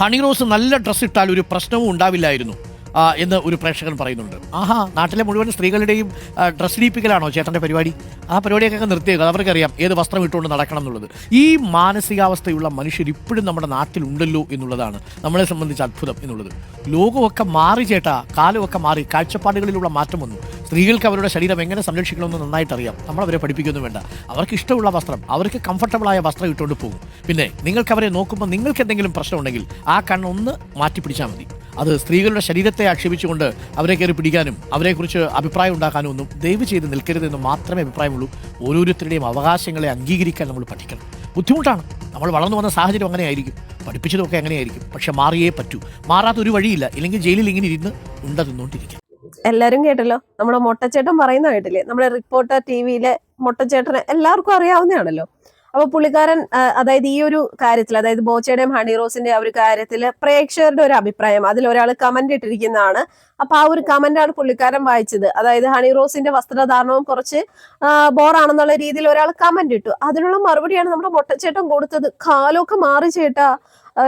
ഹണി റോസ് നല്ല ഡ്രസ്സ് ഇട്ടാൽ ഒരു പ്രശ്നവും ഉണ്ടാവില്ലായിരുന്നു എന്ന് ഒരു പ്രേക്ഷകൻ പറയുന്നുണ്ട്. ആഹാ. നാട്ടിലെ മുഴുവൻ സ്ത്രീകളുടെയും ഡ്രസ് ഡീപ്പിക്കലാണോ ചേട്ടന്റെ പരിപാടി? ആ പരിപാടിയൊക്കെ നിർത്തിയേക്കുക അവർക്കറിയാം ഏത് വസ്ത്രം ഇട്ടുകൊണ്ട് നടക്കണം എന്നുള്ളത്. ഈ മാനസികാവസ്ഥയുള്ള മനുഷ്യർ ഇപ്പോഴും നമ്മുടെ നാട്ടിലുണ്ടല്ലോ എന്നുള്ളതാണ് നമ്മളെ സംബന്ധിച്ച് അത്ഭുതം എന്നുള്ളത്. ലോകമൊക്കെ മാറി ചേട്ടാ കാലമൊക്കെ മാറി കാഴ്ചപ്പാടുകളിലുള്ള മാറ്റം വന്നു. സ്ത്രീകൾക്ക് അവരുടെ ശരീരം എങ്ങനെ സംരക്ഷിക്കണമെന്ന് നന്നായിട്ട് അറിയാം നമ്മൾ അവരെ പഠിപ്പിക്കൊന്നും വേണ്ട. അവർക്ക് ഇഷ്ടമുള്ള വസ്ത്രം അവർക്ക് കംഫർട്ടബിളായ വസ്ത്രം ഇട്ടുകൊണ്ട് പോകും. പിന്നെ നിങ്ങൾക്ക് അവരെ നോക്കുമ്പോൾ നിങ്ങൾക്ക് എന്തെങ്കിലും പ്രശ്നമുണ്ടെങ്കിൽ ആ കണ്ണൊന്ന് മാറ്റി പിടിച്ചാൽ മതി. അത് സ്ത്രീകളുടെ ശരീരത്തെ ആക്ഷേപിച്ചുകൊണ്ട് അവരെ കയറി പിടിക്കാനും അവരെക്കുറിച്ച് അഭിപ്രായം ഉണ്ടാക്കാനും ഒന്നും ദയവ് ചെയ്ത് നിൽക്കരുതെന്ന് മാത്രമേ അഭിപ്രായമുള്ളൂ. ഓരോരുത്തരുടെയും അവകാശങ്ങളെ അംഗീകരിക്കാൻ നമ്മൾ പഠിക്കണം. ബുദ്ധിമുട്ടാണ്. നമ്മൾ വളർന്നു വന്ന സാഹചര്യം അങ്ങനെയായിരിക്കും. പഠിപ്പിച്ചതൊക്കെ അങ്ങനെയായിരിക്കും. പക്ഷെ മാറിയേ പറ്റൂ. മാറാത്ത ഒരു വഴിയില്ല. ഇല്ലെങ്കിൽ ജയിലിൽ ഇങ്ങനെ ഇരുന്ന് ഉണ്ട തിന്നുകൊണ്ടിരിക്കാം എല്ലാരും കേട്ടല്ലോ. നമ്മുടെ മൊട്ടച്ചേട്ടൻ പറയുന്ന കേട്ടില്ലേ? നമ്മുടെ റിപ്പോർട്ടർ ടി വിയിലെ മൊട്ടച്ചേട്ടനെ എല്ലാവർക്കും അറിയാവുന്നതാണല്ലോ. അപ്പൊ പുള്ളിക്കാരൻ അതായത് ഈ ഒരു കാര്യത്തിൽ അതായത് ബോച്ചയുടെയും ഹണി റോസിന്റെ ആ ഒരു കാര്യത്തിൽ പ്രേക്ഷകരുടെ ഒരു അഭിപ്രായം അതിൽ ഒരാൾ കമന്റ് ഇട്ടിരിക്കുന്നതാണ്. അപ്പൊ ആ ഒരു കമന്റ് ആണ് പുള്ളിക്കാരൻ വായിച്ചത്. അതായത് ഹണി റോസിന്റെ വസ്ത്രധാരണവും കുറച്ച് ബോറാണെന്നുള്ള രീതിയിൽ ഒരാൾ കമന്റ് ഇട്ടു. അതിനുള്ള മറുപടിയാണ് നമ്മുടെ മൊട്ടച്ചേട്ടൻ കൊടുത്തത്. കാലമൊക്കെ മാറി ചേട്ടാ.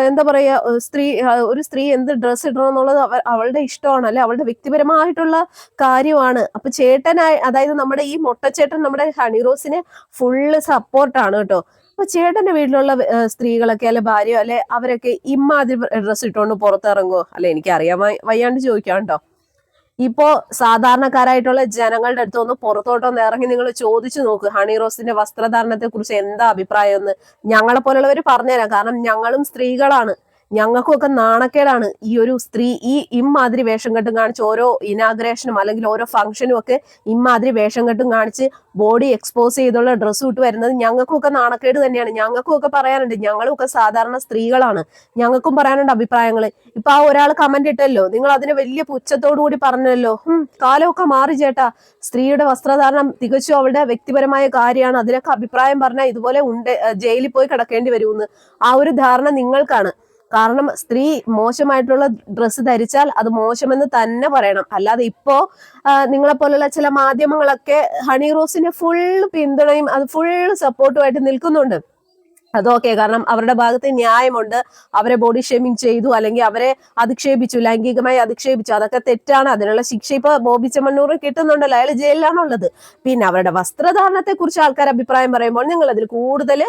എന്താ പറയാ സ്ത്രീ ഒരു സ്ത്രീ എന്ത് ഡ്രസ്സ് ഇടണം എന്നുള്ളത് അവ- അവളുടെ ഇഷ്ടമാണ് അല്ലെ അവളുടെ വ്യക്തിപരമായിട്ടുള്ള കാര്യമാണ്. അപ്പൊ ചേട്ടനായി അതായത് നമ്മുടെ ഈ മൊട്ടച്ചേട്ടൻ നമ്മുടെ ഹണിറോസിന് ഫുള്ള് സപ്പോർട്ടാണ് കേട്ടോ. അപ്പൊ ചേട്ടന്റെ വീട്ടിലുള്ള സ്ത്രീകളൊക്കെ അല്ലെ ഭാര്യയോ അല്ലെ അവരൊക്കെ ഇമ്മാതിരി ഡ്രസ്സ് ഇട്ടുകൊണ്ട് പുറത്തിറങ്ങുമോ അല്ലെ എനിക്ക് അറിയാൻ വയ്യാണ്ട് ചോദിക്കാം കേട്ടോ. ഇപ്പോ സാധാരണക്കാരായിട്ടുള്ള ജനങ്ങളുടെ അടുത്തൊന്ന് പുറത്തോട്ടൊന്ന് ഇറങ്ങി നിങ്ങൾ ചോദിച്ചു നോക്ക്. ഹണി റോസിന്റെ വസ്ത്രധാരണത്തെ കുറിച്ച് എന്താ അഭിപ്രായം എന്ന് ഞങ്ങളെ പോലുള്ളവർ പറഞ്ഞുതരാം. കാരണം ഞങ്ങളും സ്ത്രീകളാണ്. ഞങ്ങൾക്കൊക്കെ നാണക്കേടാണ്. ഈ ഒരു സ്ത്രീ ഈ ഇമ്മാതിരി വേഷം കെട്ടും കാണിച്ച് ഓരോ ഇനാഗ്രേഷനും അല്ലെങ്കിൽ ഓരോ ഫംഗ്ഷനും ഒക്കെ ഇമ്മാതിരി വേഷം കെട്ടും കാണിച്ച് ബോഡി എക്സ്പോസ് ചെയ്തുള്ള ഡ്രസ്സ് ഇട്ട് വരുന്നത് ഞങ്ങൾക്കൊക്കെ നാണക്കേട് തന്നെയാണ്. ഞങ്ങൾക്കും ഒക്കെ പറയാനുണ്ട് ഞങ്ങളും ഒക്കെ സാധാരണ സ്ത്രീകളാണ്. ഞങ്ങൾക്കും പറയാനുണ്ട് അഭിപ്രായങ്ങൾ ഇപ്പൊ ആ ഒരാൾ കമന്റ് ഇട്ടല്ലോ. നിങ്ങൾ അതിനെ വലിയ പുച്ഛത്തോടു കൂടി പറഞ്ഞല്ലോ. കാലമൊക്കെ മാറി ചേട്ടാ. സ്ത്രീയുടെ വസ്ത്രധാരണം തികച്ചും അവളുടെ വ്യക്തിപരമായ കാര്യമാണ്. അതിനൊക്കെ അഭിപ്രായം പറഞ്ഞാൽ ഇതുപോലെ ഉണ്ട് ജയിലിൽ പോയി കിടക്കേണ്ടി വരുമെന്ന്. ആ ഒരു ധാരണ നിങ്ങൾക്കാണ്. കാരണം സ്ത്രീ മോശമായിട്ടുള്ള ഡ്രസ്സ് ധരിച്ചാൽ അത് മോശമെന്ന് തന്നെ പറയണം. അല്ലാതെ ഇപ്പോ നിങ്ങളെ പോലുള്ള ചില മാധ്യമങ്ങളൊക്കെ ഹണി റോസിന് ഫുൾ പിന്തുണയും അത് ഫുൾ സപ്പോർട്ടുമായിട്ട് നിൽക്കുന്നുണ്ട്. അതൊക്കെ. കാരണം അവരുടെ ഭാഗത്ത് ന്യായമുണ്ട്. അവരെ ബോഡി ഷേമിങ് ചെയ്തു അല്ലെങ്കിൽ അവരെ അധിക്ഷേപിച്ചു ലൈംഗികമായി അധിക്ഷേപിച്ചു. അതൊക്കെ തെറ്റാണ്. അതിനുള്ള ശിക്ഷ ഇപ്പൊ ബോബി ചെമ്മണ്ണൂർ കിട്ടുന്നുണ്ടല്ലോ. അയാൾ ജയിലിലാണുള്ളത്. പിന്നെ അവരുടെ വസ്ത്രധാരണത്തെ കുറിച്ച് ആൾക്കാർ അഭിപ്രായം പറയുമ്പോൾ നിങ്ങൾ അതിൽ കൂടുതൽ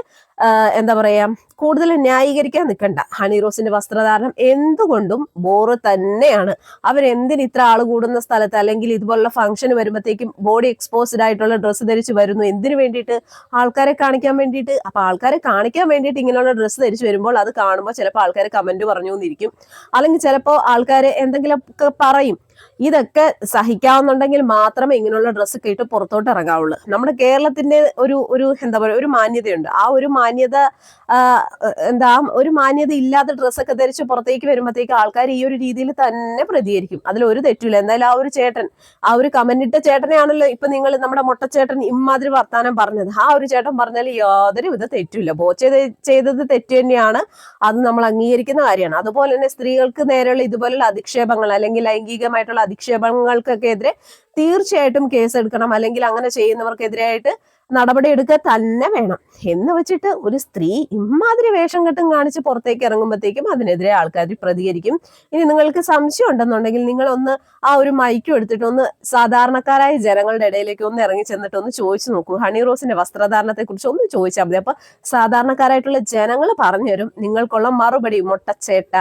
എന്താ പറയാ കൂടുതൽ ന്യായീകരിക്കാൻ നിൽക്കണ്ട. ഹണി റോസിന്റെ വസ്ത്രധാരണം എന്തുകൊണ്ടും ബോറ് തന്നെയാണ്. അവരെന്തിന് ഇത്ര ആൾ കൂടുന്ന സ്ഥലത്ത് അല്ലെങ്കിൽ ഇതുപോലുള്ള ഫംഗ്ഷൻ വരുമ്പോഴത്തേക്കും ബോഡി എക്സ്പോസ്ഡ് ആയിട്ടുള്ള ഡ്രസ്സ് ധരിച്ച് വരുന്നു? എന്തിനു വേണ്ടിയിട്ട് ആൾക്കാരെ കാണിക്കാൻ വേണ്ടിയിട്ട്? അപ്പൊ ആൾക്കാരെ കാണിക്കാൻ വേണ്ടിയിട്ട് ഇങ്ങനെയുള്ള ഡ്രസ്സ് ധരിച്ചു വരുമ്പോൾ അത് കാണുമ്പോൾ ചിലപ്പോൾ ആൾക്കാർ കമന്റ് പറഞ്ഞു എന്നിരിക്കും അല്ലെങ്കിൽ ചിലപ്പോൾ ആൾക്കാർ എന്തെങ്കിലുമൊക്കെ പറയും. ഇതൊക്കെ സഹിക്കാവുന്നുണ്ടെങ്കിൽ മാത്രമേ ഇങ്ങനെയുള്ള ഡ്രസ്സ് കേട്ട് പുറത്തോട്ട് ഇറങ്ങാവുള്ളൂ. നമ്മുടെ കേരളത്തിന്റെ ഒരു ഒരു എന്താ പറയുക ഒരു മാന്യതയുണ്ട്. ആ ഒരു മാന്യത എന്താ ഒരു മാന്യത ഇല്ലാത്ത ഡ്രസ്സൊക്കെ ധരിച്ച് പുറത്തേക്ക് വരുമ്പോഴത്തേക്ക് ആൾക്കാർ ഈ ഒരു രീതിയിൽ തന്നെ പ്രതികരിക്കും. അതിൽ ഒരു തെറ്റില്ല എന്തായാലും ആ ഒരു ചേട്ടൻ ആ ഒരു കമന്റ് ഇട്ട ചേട്ടനെയാണല്ലോ ഇപ്പൊ നിങ്ങൾ നമ്മുടെ മുട്ടച്ചേട്ടൻ ഇമ്മാതിരി വർത്താനം പറഞ്ഞത്. ആ ഒരു ചേട്ടൻ പറഞ്ഞാൽ യാതൊരു വിധ തെറ്റില്ല ബോച്ച ചെയ്തത് തെറ്റ് തന്നെയാണ്. അത് നമ്മൾ അംഗീകരിക്കുന്ന കാര്യമാണ്. അതുപോലെ തന്നെ സ്ത്രീകൾക്ക് നേരെയുള്ള ഇതുപോലുള്ള അധിക്ഷേപങ്ങൾ അല്ലെങ്കിൽ ലൈംഗികമായിട്ടുള്ള അധിക്ഷേപങ്ങൾക്കൊക്കെ എതിരെ തീർച്ചയായിട്ടും കേസ് എടുക്കണം അല്ലെങ്കിൽ അങ്ങനെ ചെയ്യുന്നവർക്കെതിരായിട്ട് നടപടി എടുക്കുക തന്നെ വേണം. എന്ന് വെച്ചിട്ട് ഒരു സ്ത്രീ ഇമാതിരി വേഷം കെട്ടും കാണിച്ച് പുറത്തേക്ക് ഇറങ്ങുമ്പോഴത്തേക്കും അതിനെതിരെ ആൾക്കാർ പ്രതികരിക്കും. ഇനി നിങ്ങൾക്ക് സംശയം ഉണ്ടെന്നുണ്ടെങ്കിൽ നിങ്ങൾ ഒന്ന് ആ ഒരു മൈക്കും എടുത്തിട്ട് ഒന്ന് സാധാരണക്കാരായ ജനങ്ങളുടെ ഇടയിലേക്ക് ഒന്ന് ഇറങ്ങി ചെന്നിട്ട് ഒന്ന് ചോദിച്ചു നോക്കൂ. ഹണി റോസിന്റെ വസ്ത്രധാരണത്തെ കുറിച്ച് ഒന്ന് ചോദിച്ചാൽ മതി. അപ്പൊ സാധാരണക്കാരായിട്ടുള്ള ജനങ്ങൾ പറഞ്ഞു പറഞ്ഞുതരും. നിങ്ങൾക്കുള്ള മറുപടി മുട്ടച്ചേട്ട